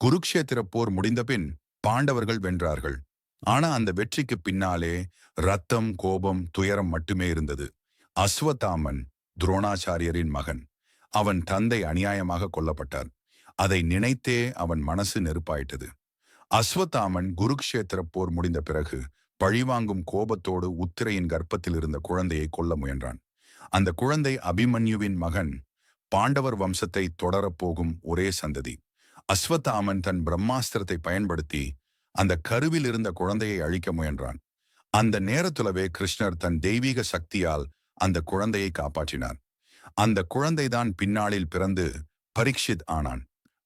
குருக்ஷேத்திர போர் முடிந்தபின் பாண்டவர்கள் வென்றார்கள். ஆனா அந்த வெற்றிக்கு பின்னாலே ரத்தம் கோபம் துயரம் மட்டுமே இருந்தது. அஸ்வத்தாமன் துரோணாச்சாரியரின் மகன் அவன் தந்தை அநியாயமாக கொல்லப்பட்டார். அதை நினைத்தே அவன் மனசு நெருப்பாயிட்டது. அஸ்வத்தாமன் குருக்ஷேத்திர போர் முடிந்த பிறகு பழிவாங்கும் கோபத்தோடு உத்திரையின் கர்ப்பத்தில் இருந்த குழந்தையை கொல்ல முயன்றான். அந்த குழந்தை அபிமன்யுவின் மகன் பாண்டவர் வம்சத்தை தொடரப்போகும் ஒரே சந்ததி. அஸ்வத்தாமன் தன் பிரம்மாஸ்திரத்தை பயன்படுத்தி அந்த கருவில் இருந்த குழந்தையை அழிக்க முயன்றான். அந்த நேரத்துலவே கிருஷ்ணர் தன் தெய்வீக சக்தியால் அந்த குழந்தையை காப்பாற்றினார். அந்த குழந்தைதான் பின்னாளில் பிறந்து பரீட்சித் ஆனான்.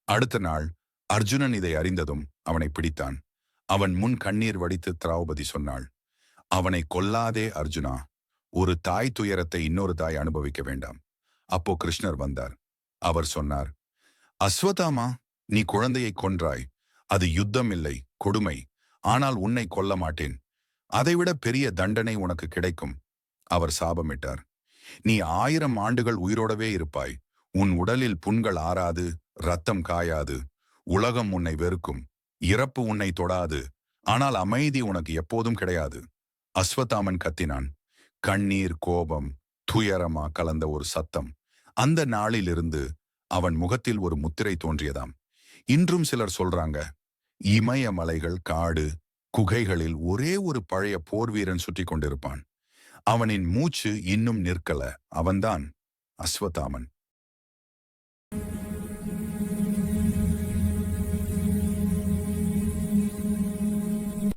அடுத்த நாள் அர்ஜுனன் இதை அறிந்ததும் அவனை பிடித்தான். அவன் முன் கண்ணீர் வடித்து திராவுபதி சொன்னாள் அவனை கொல்லாதே அர்ஜுனா. ஒரு தாய் துயரத்தை இன்னொரு தாய் அனுபவிக்க வேண்டாம். அப்போ கிருஷ்ணர் வந்தார். அவர் சொன்னார் அஸ்வதாமா நீ குழந்தையை கொன்றாய். அது யுத்தம் இல்லை கொடுமை. ஆனால் உன்னை கொல்ல மாட்டேன் அதைவிட பெரிய தண்டனை உனக்கு கிடைக்கும். அவர் சாபமிட்டார். நீ ஆயிரம் ஆண்டுகள் உயிரோடவே இருப்பாய். உன் உடலில் புண்கள் ஆறாது ரத்தம் காயாது. உலகம் உன்னை வெறுக்கும். இறப்பு உன்னை தொடாது. ஆனால் அமைதி உனக்கு எப்போதும் கிடையாது. அஸ்வத்தாமன் கத்தினான். கண்ணீர் கோபம் துயரமா கலந்த ஒரு சத்தம். அந்த நாளிலிருந்து அவன் முகத்தில் ஒரு முத்திரை தோன்றியதாம். இன்றும் சிலர் சொல்றாங்க இமய மலைகள் காடு குகைகளில் ஒரே ஒரு பழைய போர் வீரன் சுற்றி கொண்டிருப்பான். அவனின் மூச்சு இன்னும் நிற்கல. அவன்தான் அஸ்வதாமன்.